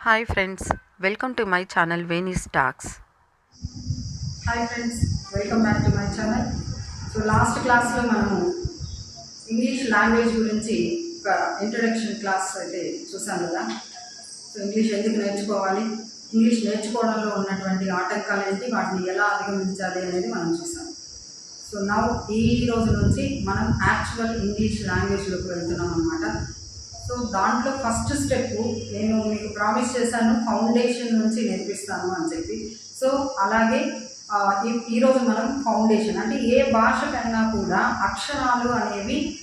Hi friends welcome to my channel వేనీస్ talks hi friends welcome back to my channel so last క్లాస్లో మనము English language గురించి ఒక introduction class అయితే చూసాం కదా. సో ఇంగ్లీష్ ఎందుకు నేర్చుకోవాలి? ఇంగ్లీష్ నేర్చుకోవడంలో ఉన్నటువంటి ఆటంకాలు ఏంటి? వాటిని ఎలా అధిగమించాలి అనేది మనం చూసాం. సో నా ఈ రోజు నుంచి మనం యాక్చువల్ ఇంగ్లీష్ లాంగ్వేజ్లోకి వెళ్తున్నాం అనమాట సో దాంట్లో ఫస్ట్ స్టెప్ నేను మీకు ప్రామిస్ చేశాను ఫౌండేషన్ నుంచి నేర్పిస్తాను అని చెప్పి. సో అలాగే ఈ- ఈరోజు మనం ఫౌండేషన్ అంటే ఏ భాషకైనా కూడా అక్షరాలు అనేవి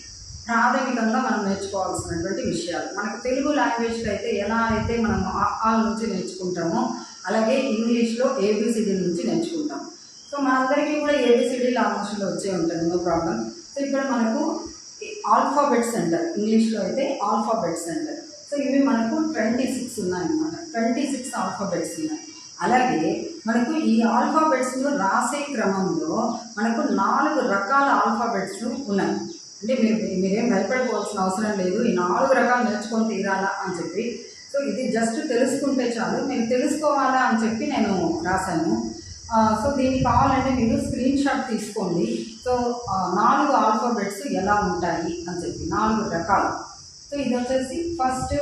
ప్రాథమికంగా మనం నేర్చుకోవాల్సినటువంటి విషయాలు. మనకు తెలుగు లాంగ్వేజ్కి అయితే ఎలా అయితే మనం ఆల్ నుంచి నేర్చుకుంటామో అలాగే ఇంగ్లీష్లో ఏబిసిడి నుంచి నేర్చుకుంటాం. సో మనందరికీ కూడా ఏబిసిడీలు ఆల్మోస్ట్లో వచ్చే ఉంటుంది నో ప్రాబ్లం. సో ఇక్కడ మనకు ఆల్ఫాబెట్స్ అంటారు ఇంగ్లీష్లో అయితే ఆల్ఫాబెట్స్ అంటారు సో ఇవి మనకు ట్వంటీ సిక్స్ ఉన్నాయన్నమాట. ట్వంటీ సిక్స్ ఆల్ఫాబెట్స్ ఉన్నాయి. అలాగే మనకు ఈ ఆల్ఫాబెట్స్ను రాసే క్రమంలో మనకు నాలుగు రకాల ఆల్ఫాబెట్స్ ఉన్నాయి. అంటే మీరు మీరేం భయపడిపోవాల్సిన అవసరం లేదు. ఈ నాలుగు రకాలు నేర్చుకొని తీరాలా అని చెప్పి. సో ఇది జస్ట్ తెలుసుకుంటే చాలు. మేము తెలుసుకోవాలా అని చెప్పి నేను రాశాను. సో దీనికి కావాలంటే మీరు స్క్రీన్ షాట్ తీసుకోండి. సో నాలుగు ఆల్ఫాబెట్స్ ఎలా ఉంటాయి అని చెప్పి నాలుగు రకాలు. సో ఇది వచ్చేసి ఫస్ట్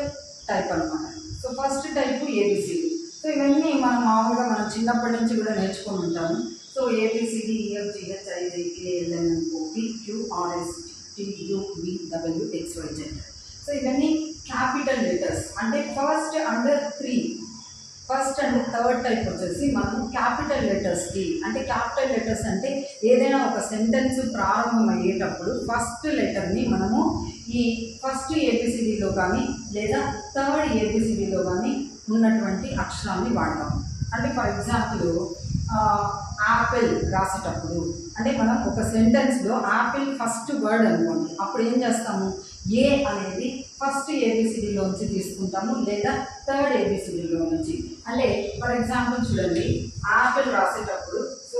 టైప్ అనమాట so first type ABCD so ఇవన్నీ మనం మామూలుగా మనం చిన్నప్పటి నుంచి కూడా నేర్చుకొని ఉంటాము. So ABCD EFGH GH OP QRS TU V W X Y Z so ఇవన్నీ క్యాపిటల్ లెటర్స్ అంటే first under three first and third type వచ్చేసి మనం క్యాపిటల్ లెటర్స్కి అంటే క్యాపిటల్ లెటర్స్ అంటే ఏదైనా ఒక సెంటెన్స్ ప్రారంభమయ్యేటప్పుడు ఫస్ట్ లెటర్ని మనము ఈ ఫస్ట్ ఏబిసిడిలో కానీ లేదా థర్డ్ ఏబిసిడిలో కానీ ఉన్నటువంటి అక్షరాన్ని వాడతాం. అంటే ఫర్ ఎగ్జాంపుల్ యాపిల్ రాసేటప్పుడు అంటే మనం ఒక సెంటెన్స్లో యాపిల్ ఫస్ట్ వర్డ్ అనుకోండి అప్పుడు ఏం చేస్తాము? ఏ అనేది ఫస్ట్ ఏబిసిడిలోంచి తీసుకుంటాము లేదా థర్డ్ ఏబిసిడిలో నుంచి. అంటే ఫర్ ఎగ్జాంపుల్ చూడండి ఆపిల్ రాసేటప్పుడు సో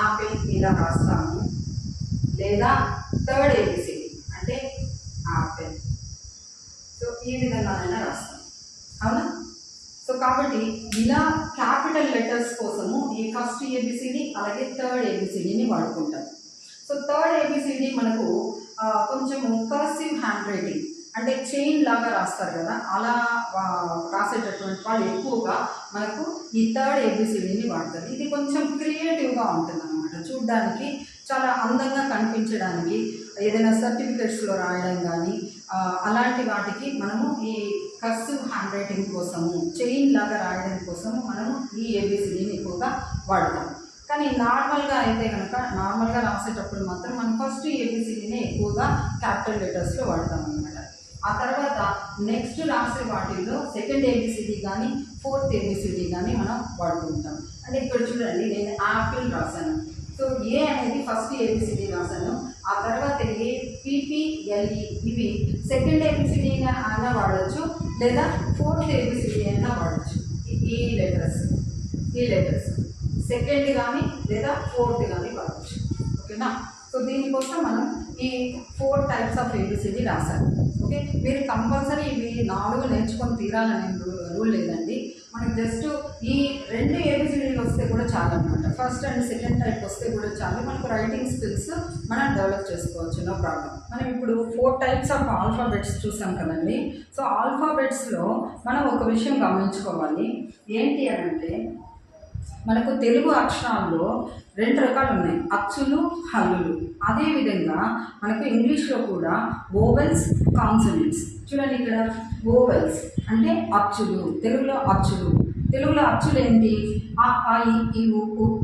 ఆపిల్ ఇలా రాస్తాము లేదా థర్డ్ ఏబిసిడి అంటే ఆపిల్. సో ఈ విధంగానైనా రాస్తాం అవునా? సో కాబట్టి ఇలా క్యాపిటల్ లెటర్స్ కోసము ఈ ఫస్ట్ ఏబిసిడి అలాగే థర్డ్ ఏబిసిడిని వాడుకుంటాం సో థర్డ్ ఏబిసిడి మనకు కొంచెము కర్సివ్ హ్యాండ్ రైటింగ్ అంటే చైన్ లాగా రాస్తారు కదా అలా రాసేటటువంటి వాళ్ళు ఎక్కువగా మనకు ఈ థర్డ్ ఏబిసిడిని వాడతారు. ఇది కొంచెం క్రియేటివ్గా ఉంటుంది అనమాట చూడ్డానికి చాలా అందంగా కనిపించడానికి ఏదైనా సర్టిఫికెట్స్లో రాయడం కానీ అలాంటి వాటికి మనము ఈ కర్సివ్ హ్యాండ్ రైటింగ్ కోసము చైన్ లాగా రాయడం కోసము మనము ఈ ఏబిసిడీని ఎక్కువగా వాడతాం. కానీ నార్మల్గా అయితే కనుక నార్మల్గా రాసేటప్పుడు మాత్రం మనం ఫస్ట్ ఏబిసిడినే ఎక్కువగా క్యాపిటల్ లెటర్స్లో వాడతాం అనమాట ఆ తర్వాత నెక్స్ట్ రాసే వాటిల్లో సెకండ్ ఏబిసిడి కానీ ఫోర్త్ ఏబిసిడి కానీ మనం వాడుకుంటాం. అంటే ఇక్కడ చూడండి నేను యాపిల్ రాశాను. సో ఏ అనేది ఫస్ట్ ఏబిసిడి రాశాను. ఆ తర్వాత ఏ పిపిఎల్ఈ ఇవి సెకండ్ ఏబిసిడి అయినా వాడచ్చు లేదా ఫోర్త్ ఏబిసిడి అయినా వాడచ్చు. ఈ- లెటర్స్ ఈ లెటర్స్ సెకండ్ కానీ లేదా ఫోర్త్ కానీ వాడచ్చు. ఓకేనా? సో దీనికోసం మనం ఈ ఫోర్ టైప్స్ ఆఫ్ ఏబిసిడి రాశాను. ఓకే మీరు కంపల్సరీ ఇవి నాలుగు నేర్చుకొని తీరాలని రూల్ లేదండి. మనకి జస్ట్ ఈ రెండు ఏబిసిడీలు వస్తే కూడా చాలు అనమాట ఫస్ట్ అండ్ సెకండ్ టైప్ వస్తే కూడా చాలు. మనకు రైటింగ్ స్కిల్స్ మనం డెవలప్ చేసుకోవచ్చు నో ప్రాబ్లం మనం ఇప్పుడు ఫోర్ టైప్స్ ఆఫ్ ఆల్ఫాబెట్స్ చూసాం కదండి. సో ఆల్ఫాబెట్స్లో మనం ఒక విషయం గమనించుకోవాలి. ఏంటి అని అంటే మనకు తెలుగు అక్షరాల్లో రెండు రకాలు ఉన్నాయి. అచ్చులు హల్లులు. అదేవిధంగా మనకు ఇంగ్లీష్లో కూడా ఓవెల్స్ కాన్సనెంట్స్. చూడండి ఇక్కడ ఓవెల్స్ అంటే అచ్చులు. తెలుగులో అచ్చులు. తెలుగులో అచ్చులు ఏంటి? ఆ ఆ ఈ, ఈ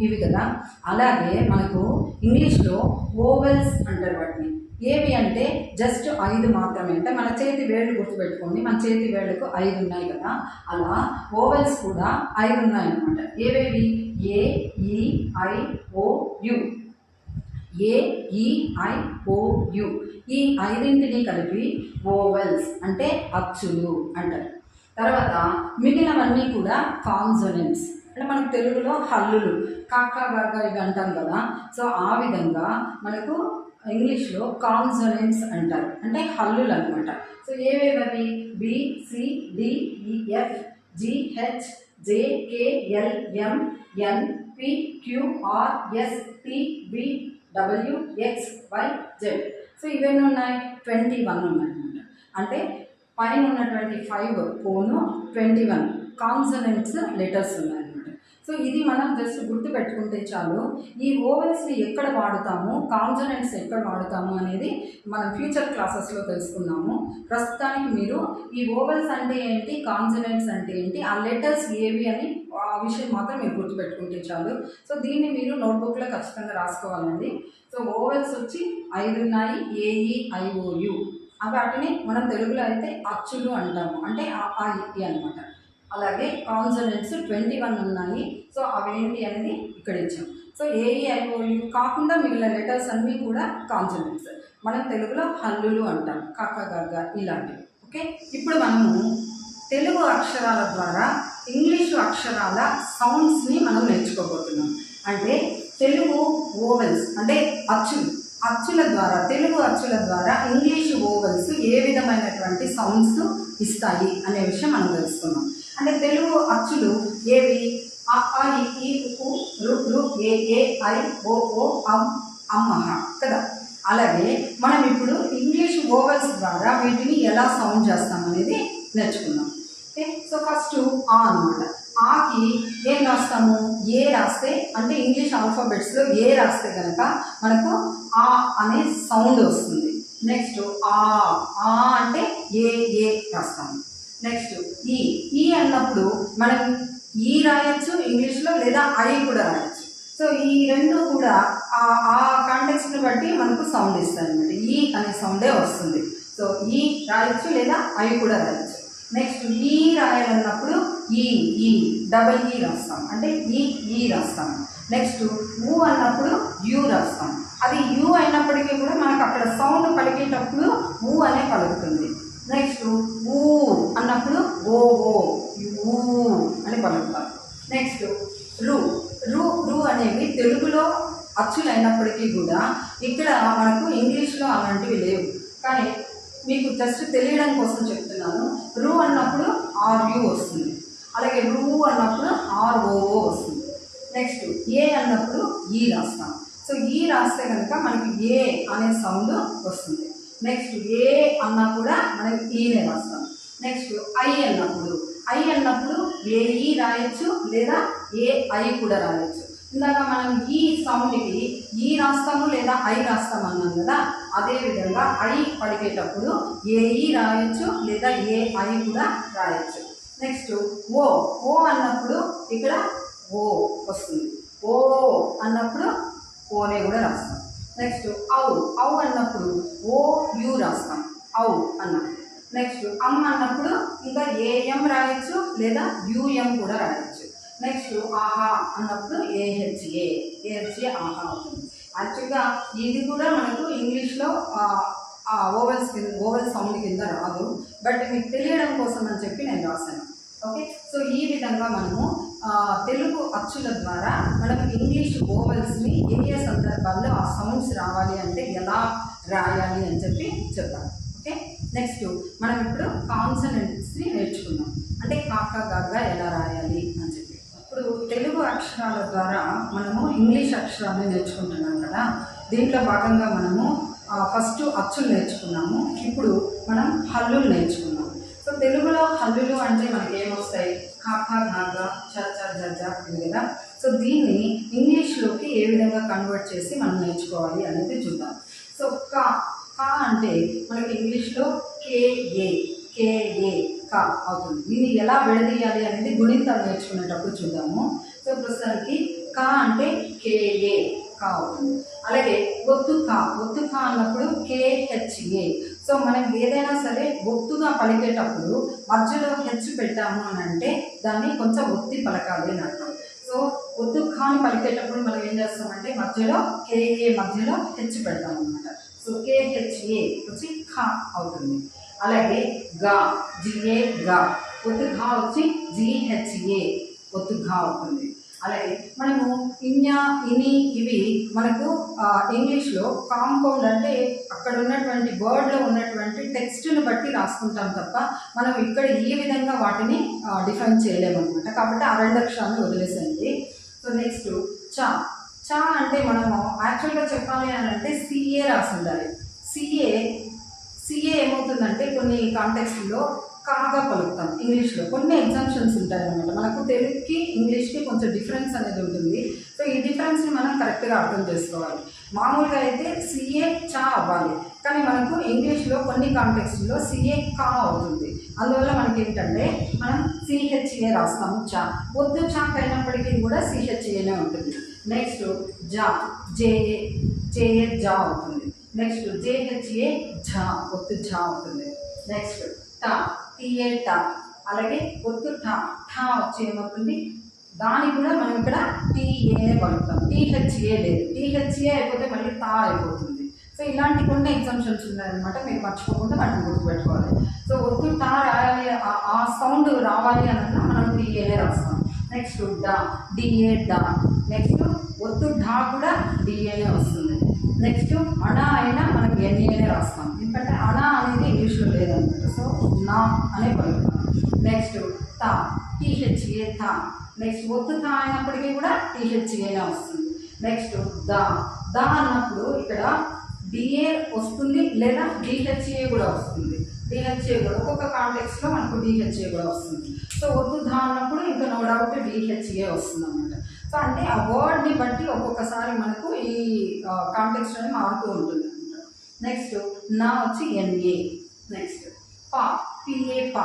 ఇవి కదా. అలాగే మనకు ఇంగ్లీష్లో ఓవెల్స్ అంటారు వాటిని. ఏవి అంటే జస్ట్ ఐదు మాత్రమే. అంటే మన చేతి వేళ్ళు గుర్తుపెట్టుకోండి. మన చేతి వేళ్ళకు ఐదు ఉన్నాయి కదా. అలా ఓవెల్స్ కూడా ఐదు ఉన్నాయి అనమాట ఏవేవి? ఏ ఈ ఐ ఓ యు. ఏ ఈ ఐ ఓ యు. ఈ ఐదింటిని కలిపి ఓవెల్స్ అంటే అచ్చులు అంటారు. తర్వాత మిగిలినవన్నీ కూడా కాన్సనెంట్స్. అంటే మనకు తెలుగులో హల్లులు కాకా గాగా ఇవి అంటాం కదా. సో ఆ విధంగా మనకు ఇంగ్లీష్లో కాన్సనెంట్స్ అంటారు. అంటే హల్లులు అనమాట సో ఏవేవి B C D E GH JKLM N P QR S T B W X Y Z. So ఇవన్నీ ఉన్నాయి? ట్వంటీ వన్ ఉన్నాయి అనమాట అంటే పైన ఉన్నటువంటి ఫైవ్ పోను ట్వంటీ వన్ కాన్సనెంట్స్ లెటర్స్ ఉన్నాయన్నమాట. సో ఇది మనం జస్ట్ గుర్తు పెట్టుకుంటే చాలు ఈ ఓవెల్స్ని ఎక్కడ వాడుతాము కాన్సనెంట్స్ ఎక్కడ వాడుతాము అనేది మనం ఫ్యూచర్ క్లాసెస్లో తెలుసుకున్నాము. ప్రస్తుతానికి మీరు ఈ ఓవెల్స్ అంటే ఏంటి కాన్సనెంట్స్ అంటే ఏంటి ఆ లెటర్స్ ఏవి అని ఆ విషయం మాత్రం మీరు గుర్తుపెట్టుకుంటే చాలు. సో దీన్ని మీరు నోట్బుక్లో ఖచ్చితంగా రాసుకోవాలండి. సో ఓవెల్స్ వచ్చి ఐదు ఉన్నాయి ఏఈ ఐఓయు. వాటిని మనం తెలుగులో అయితే అచ్చులు అంటాము. అంటే ఆ ఆ అనమాట అలాగే కాన్సనెంట్స్ ట్వంటీ వన్ ఉన్నాయి. సో అవేంటి అనేది ఇక్కడ ఇచ్చాం. సో ఏఈఐఓయు కాకుండా మిగిలిన లెటర్స్ అన్నీ కూడా కాన్సనెంట్స్. మనం తెలుగులో హల్లులు అంటాం. కక్క గగ్గ ఇలాంటివి. ఓకే? ఇప్పుడు మనము తెలుగు అక్షరాల ద్వారా ఇంగ్లీషు అక్షరాల సౌండ్స్ని మనం నేర్చుకోబోతున్నాం. అంటే తెలుగు ఓవెల్స్ అంటే అచ్చులు. అచ్చుల ద్వారా తెలుగు అచ్చుల ద్వారా ఇంగ్లీష్ ఓవల్స్ ఏ విధమైనటువంటి సౌండ్స్ ఇస్తాయి అనే విషయం మనం తెలుసుకున్నాం. అంటే తెలుగు అచ్చులు ఏవి? అ ఈ ఉ రు రు ఏ ఏ ఐ ఓ ఓ అమ్ అమ్మహ కదా? అలాగే మనం ఇప్పుడు ఇంగ్లీష్ ఓవల్స్ ద్వారా వీటిని ఎలా సౌండ్ చేస్తాం అనేది నేర్చుకున్నాం. ఓకే? సో ఫస్ట్ ఆ అనమాట ఆకి ఏం రాస్తాము? ఏ రాస్తే అంటే ఇంగ్లీష్ ఆల్ఫాబెట్స్లో ఏ రాస్తే కనుక మనకు ఆ అనే సౌండ్ వస్తుంది నెక్స్ట్ ఆ ఆ అంటే ఏ ఏ రాస్తాము నెక్స్ట్ ఈ ఈ అన్నప్పుడు మనం ఈ రాయొచ్చు ఇంగ్లీష్లో లేదా ఐ కూడా రాయొచ్చు. సో ఈ రెండు కూడా ఆ ఆ కాంటెక్స్ని బట్టి మనకు సౌండ్ ఇస్తాయి అనమాట ఈ అనే సౌండే వస్తుంది. సో ఈ రాయొచ్చు లేదా ఐ కూడా రాయొచ్చు. నెక్స్ట్ ఈ రాయాలన్నప్పుడు ఈ ఈ డబల్ ఈ e రాస్తాం. అంటే ఈ ఈ రాస్తాం. నెక్స్ట్ ఊ అన్నప్పుడు యూ రాస్తాం అది యూ అయినప్పటికీ కూడా మనకు అక్కడ సౌండ్ పలికేటప్పుడు ఊ అనే పలుకుతుంది. నెక్స్ట్ ఊ అన్నప్పుడు ఓ ఓ ఊ అని పలుకుతాం నెక్స్ట్ రు. రు రు అనేవి తెలుగులో అచ్చులు అయినప్పటికీ కూడా ఇక్కడ మనకు ఇంగ్లీష్లో అలాంటివి లేవు. కానీ మీకు జస్ట్ తెలియడం కోసం చెప్తున్నాను. రు అన్నప్పుడు ఆర్ యూ వస్తుంది. అలాగే రు అన్నప్పుడు ఆర్ వస్తుంది. నెక్స్ట్ ఏ అన్నప్పుడు ఈ రాస్తాం. సో ఈ రాస్తే కనుక మనకి ఏ అనే సౌండ్ వస్తుంది. నెక్స్ట్ ఏ అన్నా కూడా మనకి ఈనే రాస్తాం. నెక్స్ట్ ఐ అన్నప్పుడు ఐ అన్నప్పుడు ఏ ఈ రాయొచ్చు లేదా ఏ ఐ కూడా రాయొచ్చు. ఇందాక మనం ఈ సౌండ్కి ఈ రాస్తాము లేదా ఐ రాస్తాము అన్నాం కదా అదే విధంగా ఐ పడిపేటప్పుడు ఏ ఈ రాయొచ్చు లేదా ఏ ఐ కూడా రాయొచ్చు. నెక్స్ట్ ఓ ఓ అన్నప్పుడు ఇక్కడ ఓ వస్తుంది. ఓ అన్నప్పుడు ఓనే కూడా రాస్తాం. నెక్స్ట్ ఔ ఔ అన్నప్పుడు ఓ యు రాస్తాం. ఔ అన్నప్పుడు. నెక్స్ట్ అమ్ అన్నప్పుడు ఇంకా ఏఎం రాయొచ్చు లేదా యుఎం కూడా రాయొచ్చు. నెక్స్ట్ ఆహా అన్నప్పుడు ఏహెచ్ఏ ఏహెచ్ఏ ఆహా అవుతుంది. యాక్చువల్గా ఇది కూడా మనకు ఇంగ్లీష్లో ఓవెల్స్ కింద ఓవెల్ సౌండ్ కింద రాదు. బట్ మీకు తెలియడం కోసం అని చెప్పి నేను రాశాను. ఓకే సో ఈ విధంగా మనము తెలుగు అచ్చుల ద్వారా మనం ఇంగ్లీష్ ఓవెల్స్ని ఏ సందర్భాల్లో ఆ సౌండ్స్ రావాలి అంటే ఎలా రాయాలి అని చెప్పి చెప్పాలి. ఓకే? నెక్స్ట్ మనం ఇప్పుడు కాన్సనెంట్స్ని నేర్చుకున్నాం అంటే కాక గగ్గ ఎలా రాయాలి అని చెప్పి. ఇప్పుడు తెలుగు అక్షరాల ద్వారా మనము ఇంగ్లీష్ అక్షరాలను నేర్చుకుంటున్నాం కదా. దీంట్లో భాగంగా మనము ఫస్ట్ అచ్చులు నేర్చుకున్నాము. ఇప్పుడు మనం హల్లులు నేర్చుకున్నాం తెలుగులో హల్లులు అంటే మనకి ఏమొస్తాయి కాక గాగ చ చ జ కదా. సో దీన్ని ఇంగ్లీష్లోకి ఏ విధంగా కన్వర్ట్ చేసి మనం నేర్చుకోవాలి అనేది చూద్దాం. సో కా కా అంటే మనకి ఇంగ్లీష్లో కేఏ కేఏ కా అవుతుంది. దీన్ని ఎలా విడదీయాలి అనేది గుణింతాలు నేర్చుకునేటప్పుడు చూద్దాము. సో ప్రస్తుతానికి కా అంటే కేఏ కా అవుతుంది. అలాగే ఒత్తు కా ఒత్తు కా అన్నప్పుడు కేహెచ్ఏ సో మనం ఏదైనా సరే ఒత్తుగా పలికేటప్పుడు మధ్యలో హెచ్ పెట్టాము అని అంటే దాన్ని కొంచెం ఒత్తి పలకాలి అని అర్థం. సో ఒత్తు ఖాని పలికేటప్పుడు మనం ఏం చేస్తామంటే మధ్యలో కేఏ మధ్యలో హెచ్ పెడతాం అనమాట సో కేహెచ్ఏ వచ్చి ఖా అవుతుంది. అలాగే గా జిఏ గా. ఒత్తు ఘా వచ్చి జిహెచ్ఏ ఒత్తు ఘా అవుతుంది. అలాగే మనము ఇన్యా ఇని ఇవి మనకు ఇంగ్లీష్లో కాంపౌండ్ అంటే అక్కడ ఉన్నటువంటి వర్డ్లో ఉన్నటువంటి టెక్స్ట్ని బట్టి రాసుకుంటాం తప్ప మనం ఇక్కడ ఈ విధంగా వాటిని డిఫైన్ చేయలేమన్నమాట. కాబట్టి ఆ రెండు అక్షరాలను వదిలేసండి సో నెక్స్ట్ చా. చా అంటే మనము యాక్చువల్గా చెప్పాలి అని అంటే సిఏ రాసి ఉండాలి. సిఏ సిఏ ఏమవుతుందంటే కొన్ని కాంటెక్స్ట్లో కాగా పలుకుతాం ఇంగ్లీష్లో కొన్ని ఎగ్జామ్షన్స్ ఉంటాయి అనమాట మనకు తెలుగుకి ఇంగ్లీష్కి కొంచెం డిఫరెన్స్ అనేది ఉంటుంది. సో ఈ డిఫరెన్స్ని మనం కరెక్ట్గా అర్థం చేసుకోవాలి. మామూలుగా అయితే సిఏ చా అవ్వాలి. కానీ మనకు ఇంగ్లీష్లో కొన్ని కాంటెక్స్ట్లో సిఏ కా అవుతుంది. అందువల్ల మనకి ఏంటంటే మనం సిహెచ్ఏ రాస్తాము చా. వద్దు చా అయినప్పటికీ కూడా సిహెచ్ఏనే ఉంటుంది. నెక్స్ట్ జా జేఏ జేఏ జా అవుతుంది. నెక్స్ట్ జేహెచ్ఏ ఝా ఒత్తు ఝా ఉంటుంది. నెక్స్ట్ టా టీఏ టా అలాగే ఒత్తు ఠా ఠా వచ్చి ఏమవుతుంది? దానికి కూడా మనం ఇక్కడ టీఏనే పలుకుతాం టీహెచ్ఏ లేదు. టీహెచ్ఏ అయిపోతే మళ్ళీ తా అయిపోతుంది. సో ఇలాంటి కొన్ని ఎగ్జామ్షన్స్ ఉన్నాయన్నమాట. మీరు మర్చిపోకుండా వాటిని గుర్తుపెట్టుకోవాలి. సో ఒత్తు టా రాయాలి ఆ- సౌండ్ రావాలి అన్న మనం టీఏనే రాస్తాం. నెక్స్ట్ డా డిఏ డా నెక్స్ట్ ఒత్తు ఢా కూడా డిఏనే వస్తుంది. నెక్స్ట్ అణ అయినా మనం ఎన్ఏనే రాస్తాం. ఎందుకంటే అణ అనేది ఇంగ్లీష్లో లేదనమాట సో నా అనే పలుకుతాం నెక్స్ట్ తా. టీహెచ్ఏ తా. నెక్స్ట్ ఒత్తు తా అయినప్పటికీ కూడా టీహెచ్ఏనే వస్తుంది. నెక్స్ట్ దా. దా అన్నప్పుడు ఇక్కడ డిఏ వస్తుంది లేదా డిహెచ్ఏ కూడా వస్తుంది. డిహెచ్ఏ కూడా ఒక్కొక్క కాంటెక్స్లో మనకు డిహెచ్ఏ కూడా వస్తుంది. సో ఒత్తు దా అన్నప్పుడు ఇంకా no doubt D H A వస్తుంది సో అంటే ఆ వర్డ్ని బట్టి ఒక్కొక్కసారి మనకు ఈ కాంటెక్స్ట్ అనేది మారుతూ ఉంటుంది అనమాట. నెక్స్ట్ నా వచ్చి ఎన్ఏ నెక్స్ట్ పా పిఏ పా.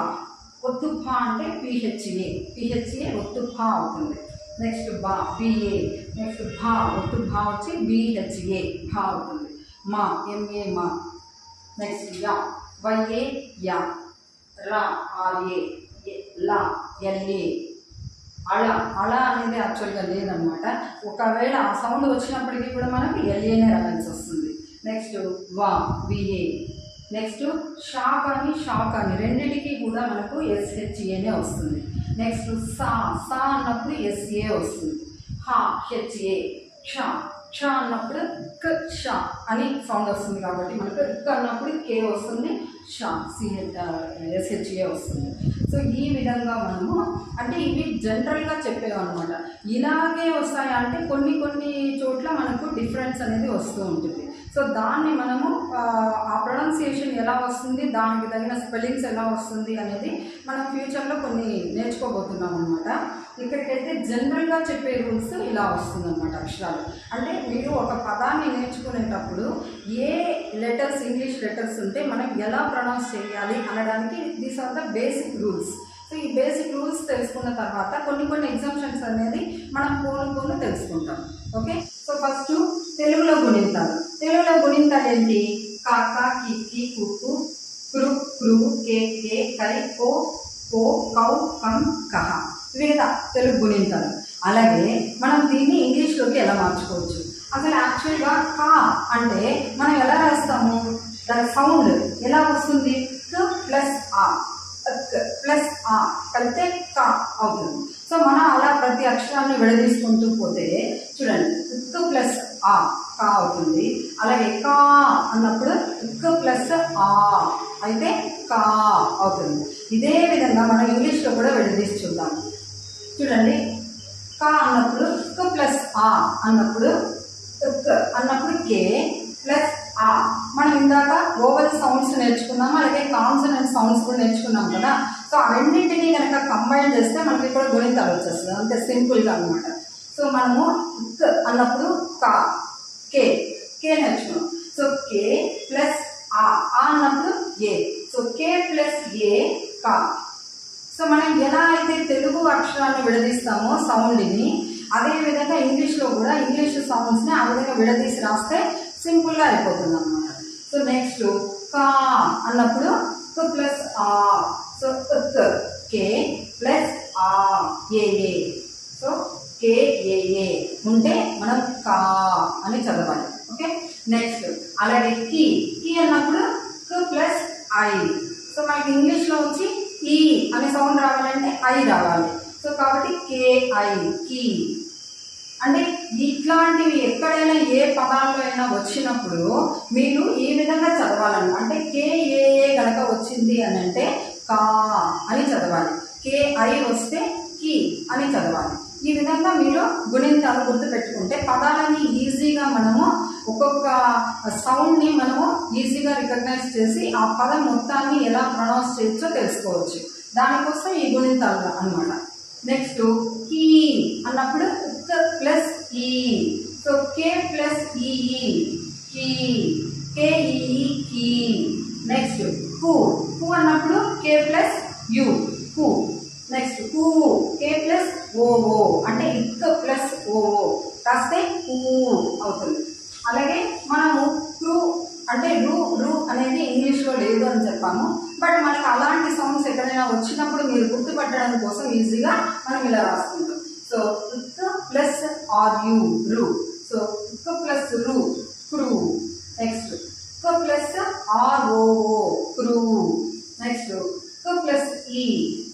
ఒత్తు పా అంటే పిహెచ్ఏ పిహెచ్ఏ ఒత్తు పా అవుతుంది. నెక్స్ట్ బా బిఏ నెక్స్ట్ భా ఒత్తు భా వచ్చి బిహెచ్ఏ భా అవుతుంది. మా ఎంఏ మా. నెక్స్ట్ యా వైఏ యా. రా ఆర్ఏ లా ఎల్ఏ అళ అళ అనేది యాక్చువల్గా లేదనమాట ఒకవేళ ఆ సౌండ్ వచ్చినప్పటికీ కూడా మనకు ఎల్ఏనే రావాల్సి వస్తుంది. నెక్స్ట్ వా విఏ నెక్స్ట్ షాక్ అని షాక్ అని రెండింటికి కూడా మనకు ఎస్హెచ్ఏనే వస్తుంది. నెక్స్ట్ సా సా అన్నప్పుడు ఎస్ఏ వస్తుంది. హా హెచ్ఏ క్ష క్ష అన్నప్పుడు క ష అని సౌండ్ వస్తుంది కాబట్టి మనకు క అన్నప్పుడు కే వస్తుంది ష సిహెచ్ ఎస్హెచ్ఏ వస్తుంది. సో ఈ విధంగా మనము అంటే ఇవి జనరల్గా చెప్పేవన్నమాట ఇలాగే వస్తాయా అంటే కొన్ని కొన్ని చోట్ల మనకు డిఫరెన్స్ అనేది వస్తూ ఉంటుంది. సో దాన్ని మనము ఆ, ఆ ప్రొనౌన్సియేషన్ ఎలా వస్తుంది దానికి తగిన స్పెల్లింగ్స్ ఎలా వస్తుంది అనేది మనం ఫ్యూచర్లో కొన్ని నేర్చుకోబోతున్నాం అనమాట ఇక్కడికైతే జనరల్గా చెప్పే రూల్స్ ఇలా వస్తుందన్నమాట అక్షరాలు. అంటే మీరు ఒక పదాన్ని నేర్చుకునేటప్పుడు ఏ లెటర్స్ ఇంగ్లీష్ లెటర్స్ ఉంటే మనం ఎలా ప్రొనౌన్స్ చేయాలి అనడానికి these are the basic rules. So ఈ బేసిక్ రూల్స్ తెలుసుకున్న తర్వాత కొన్ని కొన్ని ఎగ్జామ్షన్స్ అనేది మనం కోనుకోను తెలుసుకుంటాం. ఓకే? సో ఫస్ట్ తెలుగులో గుణింతాలు. తెలుగులో గుణింతాలు ఏంటి? కాక కిక్కి కుక్కు క్రు క్రు కే కే కై కో కో కౌ కం కహ. ఇవి తెలుగు గుణింతాలు. అలాగే మనం దీన్ని ఇంగ్లీష్లోకి ఎలా మార్చుకోవచ్చు? అసలు యాక్చువల్గా కా అంటే మనం ఎలా రాస్తాము? దాని సౌండ్ ఎలా వస్తుంది? క ప్లస్ ఆ. ప్లస్ ఆ కలిపితే కా అవుతుంది. సో మనం అలా ప్రతి అక్షరాన్ని విడదీసుకుంటూ పోతే చూడండి క్ ప్లస్ ఆ కా అవుతుంది. అలాగే కా అన్నప్పుడు క్ ప్లస్ ఆ అయితే కా అవుతుంది. ఇదే విధంగా మనం ఇంగ్లీష్లో కూడా విడదీసి చూద్దాం. చూడండి. కా అన్నప్పుడు క ప్లస్ ఆ అన్నప్పుడు అన్నప్పుడు కే ప్లస్ ఆ. మనం ఇందాక ఓవల్ సౌండ్స్ నేర్చుకున్నాము అలాగే కాన్సనెంట్ సౌండ్స్ కూడా నేర్చుకున్నాం కదా. సో ఆ కనుక కంబైన్ చేస్తే మనకి ఇక్కడ గుణితాలు వచ్చేస్తుంది. అంతే సింపుల్గా అనమాట సో మనము క్ అన్నప్పుడు కా కే కే నేర్చుకున్నాం. సో కే ప్లస్ ఆ ఆ అన్నప్పుడు ఏ. సో కే ప్లస్ ఏ కా. సో మనం ఎలా అయితే తెలుగు అక్షరాన్ని విడదీస్తామో సౌండ్ని అదే విధంగా ఇంగ్లీష్లో కూడా ఇంగ్లీష్ సౌండ్స్ని ఆ విధంగా విడదీసి రాస్తే సింపుల్గా అయిపోతుంది అనమాట సో నెక్స్ట్ కా అన్నప్పుడు ప్లస్ ఆ సో క్ కే ప్లస్ ఆ ఏ ఏ సో కే ఏ ఏ ఉంటే మనం కా అని చదవాలి ఓకే నెక్స్ట్ అలాగే కి కి అన్నప్పుడు క్ ప్లస్ ఐ సో మనకి ఇంగ్లీష్లో వచ్చి ఈ అనే సౌండ్ రావాలంటే ఐ రావాలి సో కాబట్టి కేఐ కీ అంటే ఇట్లాంటివి ఎక్కడైనా ఏ పదాల్లో అయినా వచ్చినప్పుడు మీరు ఈ విధంగా చదవాలండి అంటే కేఏఏ గనక వచ్చింది అని అంటే కా అని చదవాలి కే ఐ వస్తే కి అని చదవాలి. ఈ విధంగా మీరు గుణింతాలు గుర్తుపెట్టుకుంటే పదాలని ఈజీగా మనము ఒక్కొక్క సౌండ్ని మనము ఈజీగా రికగ్నైజ్ చేసి ఆ పదం మొత్తాన్ని ఎలా ప్రొనౌన్స్ చేయొచ్చో తెలుసుకోవచ్చు. దానికోసం ఈ గుణింతాలు అన్నమాట. నెక్స్ట్ కీ అన్నప్పుడు plus E. So K plus EE key KE కీ నెక్స్ట్ హూ. హూ అన్నప్పుడు కే ప్లస్ యూ. నెక్స్ట్కు కే ప్లస్ ఓఓ అంటే ఇక్క ప్లస్ ఓఓ రాస్తే కూ అవుతుంది. అలాగే మనము క్రూ అంటే రూ రూ అనేది ఇంగ్లీష్లో లేదు అని చెప్పాము. బట్ మనకు అలాంటి సౌండ్స్ ఎక్కడైనా వచ్చినప్పుడు మీరు గుర్తుపట్టడం కోసం ఈజీగా మనం ఇలా రాసుకుంటాం. సో ఇక్క ప్లస్ ఆర్ యు రూ. సో ఇక్క ప్లస్ రూ క్రూ. నెక్స్ట్ ఇక్క ప్లస్ ఆర్ ఓఓ క్రూ. నెక్స్ట్ ఇక్క ప్లస్ ఈ e.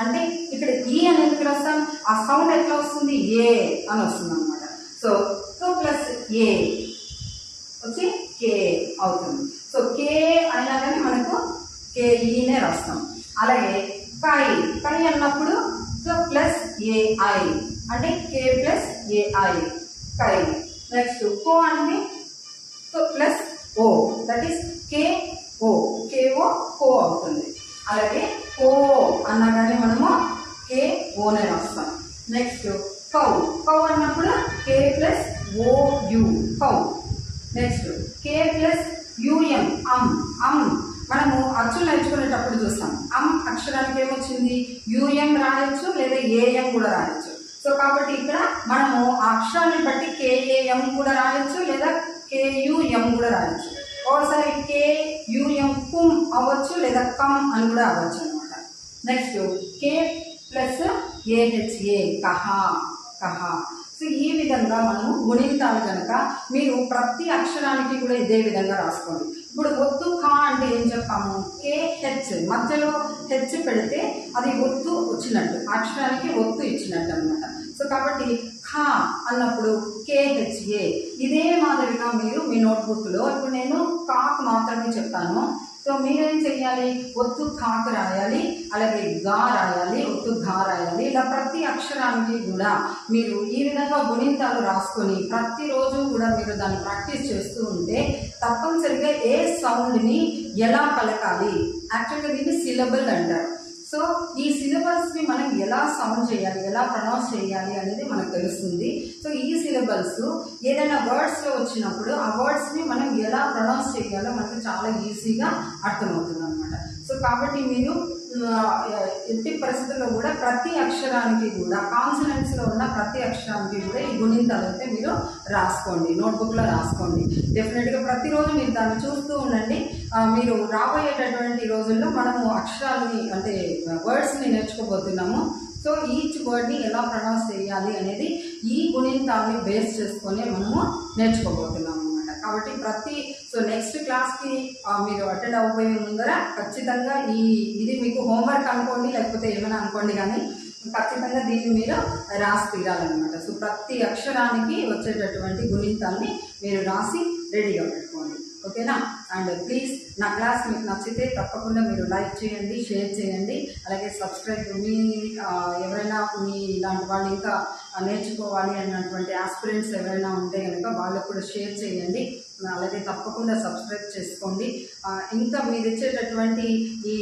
అంటే ఇక్కడ e ఈ అని ఎందుకు రాస్తాం ఆ సౌండ్ ఎట్లా వస్తుంది? ఏ అని వస్తుంది అనమాట సో టూ ప్లస్ ఏ వచ్చి కే అవుతుంది. సో కే అయినా కానీ మనకు కేఈనే e రాస్తాం. అలాగే పై పై అన్నప్పుడు క ప్లస్ ఏఐ అంటే కే ప్లస్ ఏఐ పై నెక్స్ట్ కో అంటే క plus O that is K O KO కో అవుతుంది. అలాగే కో అన్నా మనము కే ఓనే వస్తాం నెక్స్ట్ కౌ కౌ అన్నప్పుడు కే ప్లస్ ఓ యు. కౌ నెక్స్ట్ కే ప్లస్ యుఎం అమ్ అమ్ మనము అచ్చులు నేర్చుకునేటప్పుడు చూస్తాం. అమ్ అక్షరానికి ఏమొచ్చింది? యుఎం రాయొచ్చు లేదా ఏఎం కూడా రాయొచ్చు. సో కాబట్టి ఇక్కడ మనము ఆ అక్షరాన్ని బట్టి కేఏఎం కూడా రాయొచ్చు లేదా కేయుఎం కూడా రాయొచ్చు. ఒకసారి కుం కుమ్ అవ్వచ్చు లేదా కమ్ అని కూడా అవ్వచ్చు అనమాట next K plus A H A కహా కహా. సో ఈ విధంగా మనము గుణింతాలు కనుక మీరు ప్రతి అక్షరానికి కూడా ఇదే విధంగా రాసుకోండి. ఇప్పుడు ఒత్తు కా అంటే ఏం చెప్పాము? కే హెచ్ మధ్యలో హెచ్ పెడితే అది ఒత్తు వచ్చినట్టు అక్షరానికి ఒత్తు ఇచ్చినట్టు అనమాట సో కాబట్టి ఖా అన్నప్పుడు కేహెచ్ఏ ఇదే మాదిరిగా మీరు మీ నోట్బుక్లో ఇప్పుడు నేను కాకు మాత్రమే చెప్పాను సో మీరేం చెయ్యాలి? ఒత్తు కాకు రాయాలి అలాగే గా రాయాలి ఒత్తు ఘా రాయాలి. ఇలా ప్రతి అక్షరానికి కూడా మీరు ఈ విధంగా గుణింతాలు రాసుకొని ప్రతిరోజు కూడా మీరు దాన్ని ప్రాక్టీస్ చేస్తూ ఉంటే తప్పనిసరిగా ఏ సౌండ్ని ఎలా పలకాలి? యాక్చువల్గా దీన్ని సిలబుల్ అంటారు. సో ఈ సిలబల్స్ని మనం ఎలా సౌండ్ చేయాలి ఎలా ప్రొనౌన్స్ చేయాలి అనేది మనకు తెలుస్తుంది. సో ఈ సిలబల్స్ ఏదైనా వర్డ్స్లో వచ్చినప్పుడు ఆ వర్డ్స్ని మనం ఎలా ప్రొనౌన్స్ చేయాలో మనకు చాలా ఈజీగా అర్థమవుతుంది అనమాట సో కాబట్టి మీరు ఎట్టి పరిస్థితుల్లో కూడా ప్రతి అక్షరానికి కూడా కాన్సనెంట్స్లో ఉన్న ప్రతి అక్షరానికి కూడా ఈ గుణింతాలు అయితే మీరు రాసుకోండి నోట్బుక్లో రాసుకోండి. డెఫినెట్గా ప్రతిరోజు మీరు దాన్ని చూస్తూ ఉండండి. మీరు రాబోయేటటువంటి రోజుల్లో మనము అక్షరాలని అంటే వర్డ్స్ని నేర్చుకోబోతున్నాము. సో ఈచ్ వర్డ్ని ఎలా ప్రొనౌన్స్ చేయాలి అనేది ఈ గుణింతాన్ని బేస్ చేసుకొని మనము నేర్చుకోబోతున్నాము. కాబట్టి ప్రతి సో నెక్స్ట్ క్లాస్కి మీరు అటెండ్ అవ్వబోయే ముందర ఖచ్చితంగా ఈ ఇది మీకు హోంవర్క్ అనుకోండి లేకపోతే ఏమైనా అనుకోండి కానీ ఖచ్చితంగా దీన్ని మీరు రాసి తీరాలన్నమాట సో ప్రతి అక్షరానికి వచ్చేటటువంటి గుణింతాన్ని మీరు రాసి రెడీగా పెట్టుకోండి. ఓకేనా? అండ్ ప్లీజ్ నా క్లాస్ మీకు నచ్చితే తప్పకుండా మీరు లైక్ చేయండి షేర్ చేయండి. అలాగే సబ్స్క్రైబ్ మీ ఎవరైనా మీ ఇలాంటి వాళ్ళు ఇంకా నేర్చుకోవాలి అన్నటువంటి ఆస్పిరెంట్స్ ఎవరైనా ఉంటే కనుక వాళ్ళకు కూడా షేర్ చేయండి. అలాగే తప్పకుండా సబ్స్క్రైబ్ చేసుకోండి. ఇంకా మీరు ఇచ్చేటటువంటి ఈ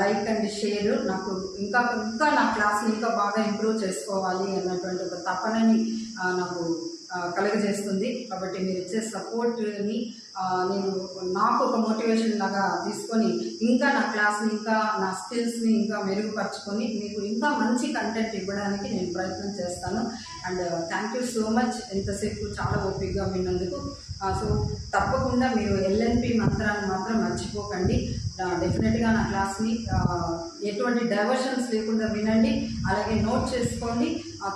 లైక్ అండ్ షేర్ నాకు ఇంకా ఇంకా నా క్లాస్ని ఇంకా బాగా ఇంప్రూవ్ చేసుకోవాలి అన్నటువంటి ఒక తపనని నాకు కలుగజేస్తుంది. కాబట్టి మీరు ఇచ్చే సపోర్ట్ని నేను నాకు ఒక మోటివేషన్ లాగా తీసుకొని ఇంకా నా క్లాస్ని ఇంకా నా స్కిల్స్ని ఇంకా మెరుగుపరుచుకొని మీకు ఇంకా మంచి కంటెంట్ ఇవ్వడానికి నేను ప్రయత్నం చేస్తాను. And thank you so much. ఎంతసేపు చాలా ఓపికగా విన్నందుకు. సో తప్పకుండా మీరు ఎల్ఎన్పి మంత్రాన్ని మాత్రం మర్చిపోకండి. డెఫినెట్గా నా క్లాస్ని ఎటువంటి డైవర్షన్స్ లేకుండా వినండి అలాగే నోట్ చేసుకోండి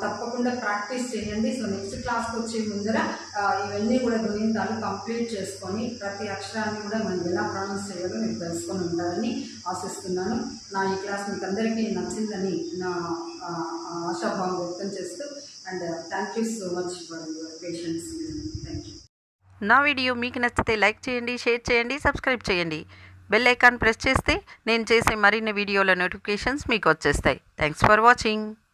తప్పకుండా ప్రాక్టీస్ చేయండి. సో నెక్స్ట్ క్లాస్కి వచ్చే ముందర ఇవన్నీ కూడా గుణింతాలు కంప్లీట్ చేసుకొని ప్రతి అక్షరాన్ని కూడా మనం ఎలా ప్రొనౌన్స్ చేయాలో మీరు తెలుసుకొని ఉంటారని ఆశిస్తున్నాను. నా ఈ క్లాస్ మీకు అందరికీ నచ్చిందని నా ఆశాభావం వ్యక్తం చేస్తూ and thank you so much for your patience thank you నా వీడియో మీకు నచ్చితే లైక్ చేయండి షేర్ చేయండి సబ్స్క్రైబ్ చేయండి. బెల్ ఐకాన్ ప్రెస్ చేస్తే నేను చేసే మరిన్ని వీడియోల నోటిఫికేషన్స్ మీకు వచ్చేస్తాయి. Thanks for watching